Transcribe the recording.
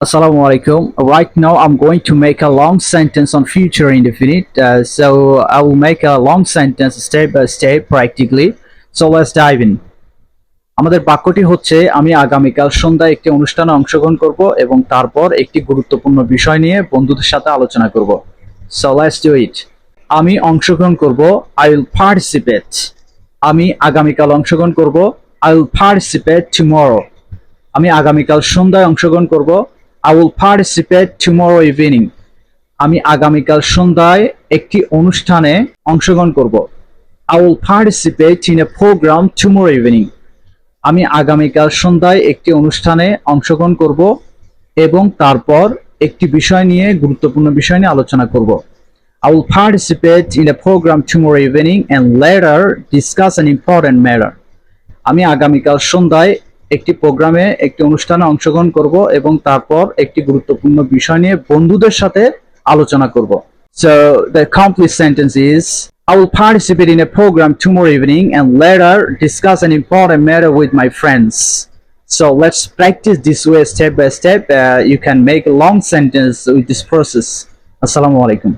Assalamu alaikum. Right now, I'm going to make a long sentence on future indefinite. Uh, so I will make a long sentence step by step practically. So let's dive in. আমাদের বাক্যটি হচ্ছে আমি আগামীকাল সন্ধ্যায় একটি অনুষ্ঠানে অংশগ্রহণ করব এবং তারপর একটি গুরুত্বপূর্ণ বিষয় নিয়ে বন্ধুদের সাথে আলোচনা করব সো লেটস ডু ইট আমি অংশগ্রহণ করব আই উইল পার্টিসিপেট আমি আগামীকাল অংশগ্রহণ করব আই উইল পার্টিসিপেট টুমরো আমি আগামীকাল সন্ধ্যায় অংশগ্রহণ করব I will participate tomorrow evening আমি আগামীকাল সন্ধ্যায় একটি অনুষ্ঠানে অংশগ্রহণ করব। I will participate in a programme tomorrow evening আমি আগামীকাল সন্ধ্যায় একটি অনুষ্ঠানে অংশগ্রহণ করব এবং তারপর একটি বিষয় নিয়ে গুরুত্বপূর্ণ বিষয় নিয়ে আলোচনা করব। I will participate in a program tomorrow evening and later discuss an important matter. আমি আগামীকাল সন্ধ্যায় একটি প্রোগ্রামে একটি অনুষ্ঠানে অংশগ্রহণ করব এবং তারপর একটি গুরুত্বপূর্ণ বিষয় নিয়ে বন্ধুদের সাথে আলোচনা করব So the complete sentence is I will participate in a program tomorrow evening and later discuss an important matter with my friends. So let's practice this way step by step. Uh, you can make a long sentence with this process. Assalamu alaikum.